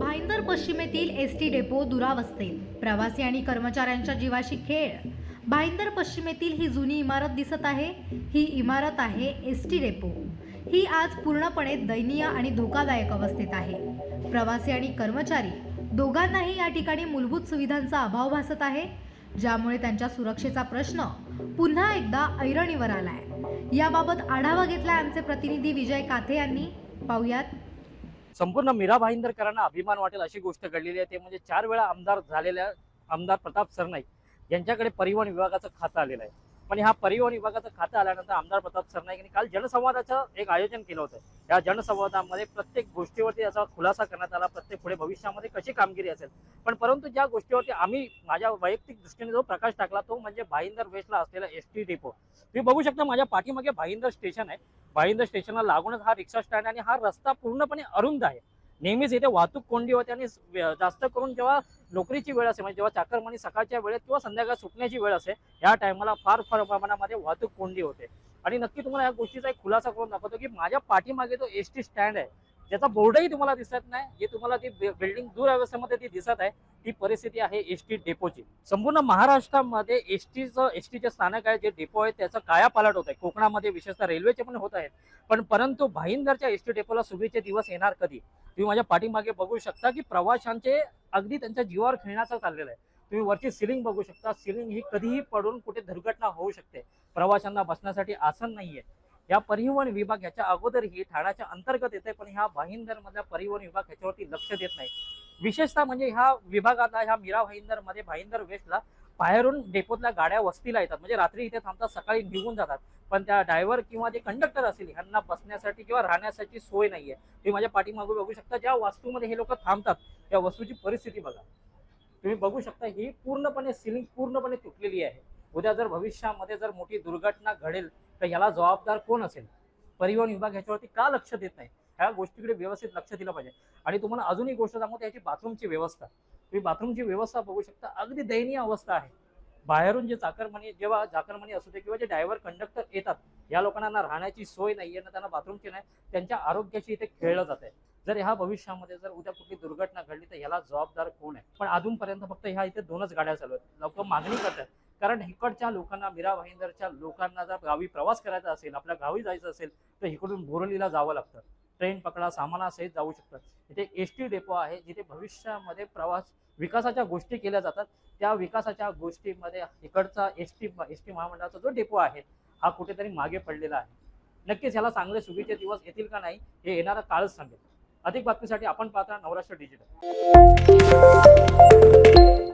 भाईंदर पश्चिमेतील S T depot दुरावस्थेत. प्रवासी आणि कर्मचाऱ्यांच्या जीवाशी खेळ. भाईंदर पश्चिमेतील ही जुनी इमारत दिसत आहे. ही इमारत आहे एस टी डेपो. ही आज पूर्णपणे दयनीय आणि धोकादायक अवस्थेत आहे. प्रवासी आणि कर्मचारी दोघांनाही या ठिकाणी मूलभूत सुविधांचा अभाव भासत आहे. ज्यामुळे त्यांच्या सुरक्षेचा प्रश्न पुन्हा एकदा ऐरणीवर आलाय. याबाबत आढावा घेतलाय आमचे प्रतिनिधी विजय काथे यांनी. पाहुयात. संपूर्ण मीरा भाईंदरकरांना अभिमान वाटेल अशी गोष्ट घडलेली आहे. ते म्हणजे चार वेळा आमदार झालेल्या आमदार प्रताप सरनाईक यांच्याकडे परिवहन विभागाचं खातं आलेलं आहे. पण ह्या परिवहन विभागाचं खातं आल्यानंतर आमदार प्रताप सरनाईक यांनी काल जनसंवादाचं एक आयोजन केलं होतं. या जनसंवादामध्ये प्रत्येक गोष्टीवरती याचा खुलासा करण्यात आला प्रत्येक पुढे भविष्यामध्ये कशी कामगिरी असेल. पण परंतु ज्या गोष्टीवरती आम्ही माझ्या वैयक्तिक दृष्टीने जो प्रकाश टाकला तो म्हणजे भाईंदर वेस्टला असलेला एस टी डेपो. तुम्ही बघू शकता माझ्या पाठीमागे भाईंदर स्टेशन आहे. भाईंदर स्टेशनला लागूनच हा रिक्षा स्टँड आणि हा रस्ता पूर्णपणे अरुंद आहे. नेहमीच इथे वाहतूक कोंडी होते आणि जास्त करून जेव्हा नोकरीची वेळ असे म्हणजे जेव्हा चाकरमानी सकाळच्या वेळेत किंवा संध्याकाळ सुटण्याची वेळ असे या टायमाला फार फार प्रमाणामध्ये वाहतूक कोंडी होते. आणि नक्की तुम्हाला या गोष्टीचा एक खुलासा करून दाखवतो की माझ्या पाठीमागे जो एस टी स्टँड आहे त्याचा बोर्डही तुम्हाला दिसत नाही. जे तुम्हाला ती बिल्डिंग दूर अवस्थेमध्ये ती दिसत आहे. ती परिस्थिती आहे एस टी डेपोची. संपूर्ण महाराष्ट्रामध्ये एस टीचं एस टीचे स्थानक आहे जे डेपो आहे त्याचं कायापालट होत आहे. कोकणामध्ये विशेषतः रेल्वेचे पण होत आहेत. पण परंतु भाईंदरच्या एस टी डेपोला सुगीचे दिवस येणार कधी? तुम्ही माझ्या पाठीमागे बघू शकता की प्रवाशांचे अगदी त्यांच्या जीवावर खेळण्याचं चाललेलं आहे. तुम्ही वरची सिलिंग बघू शकता. सिलिंग ही कधीही पडून कुठे दुर्घटना होऊ शकते. प्रवाशांना बसण्यासाठी आसन नाहीये. या परिवहन विभाग याच्या अगोदरही ठाण्याच्या अंतर्गत येते पण ह्या भाईंदर मधल्या परिवहन विभाग ह्याच्यावरती लक्ष देत नाही. विशेषतः म्हणजे ह्या विभागाला ह्या मीरा भाईंदरमध्ये भाईंदर वेस्टला बाहेरून डेपोतल्या गाड्या वस्तीला येतात. म्हणजे रात्री इथे थांबतात सकाळी निघून जातात. पण त्या ड्रायव्हर किंवा जे कंडक्टर असतील ह्यांना बसण्यासाठी किंवा राहण्यासाठी सोय नाहीये. तुम्ही माझ्या पाठीमागे बघू शकता ज्या वास्तूमध्ये हे लोक थांबतात त्या वस्तूची परिस्थिती बघा. तुम्ही बघू शकता ही पूर्णपणे सिलिंग पूर्णपणे तुटलेली आहे. उद्या जर भविष्यामध्ये जर मोठी दुर्घटना घडेल तर याला जबाबदार कोण असेल? परिवहन विभाग ह्याच्यावरती का लक्ष देत नाही? ह्या गोष्टीकडे व्यवस्थित लक्ष दिलं पाहिजे. आणि तुम्हाला अजून एक गोष्ट सांगू त्याची बाथरूमची व्यवस्था. तुम्ही बाथरूमची व्यवस्था बघू शकता अगदी दयनीय अवस्था आहे. बाहेरून जे चाकरमणी जेव्हा चाकरमणी असू दे किंवा जे ड्रायव्हर कंडक्टर येतात या लोकांना ना राहण्याची सोय नाहीये ना त्यांना बाथरूमची नाही त्यांच्या आरोग्याशी इथे खेळलं जात आहे जर ह्या भविष्यामध्ये जर उद्या कुठली दुर्घटना घडली तर याला जबाबदार कोण आहे? पण अजूनपर्यंत फक्त ह्या इथे दोनच गाड्या चालू आहेत. लोक मागणी करतात कारण हिकडच्या लोकांना मीरा भाईंदरच्या लोकांना जर गावी प्रवास करायचा असेल आपल्या गावी जायचं असेल तर इकडून बोरलीला जावं लागतं. ट्रेन पकडा सामानासहित जाऊ शकतात. इथे एस टी डेपो आहे जिथे भविष्यामध्ये प्रवास विकासाच्या गोष्टी केल्या जातात. त्या विकासाच्या गोष्टीमध्ये इकडचा एस टी एस टी महामंडळाचा जो डेपो आहे हा कुठेतरी मागे पडलेला आहे. नक्कीच ह्याला चांगले सुगीचे दिवस येतील का नाही हे येणारा काळच सांगेल. अधिक बातमीसाठी आपण पाहता नवराष्ट्र डिजिटल.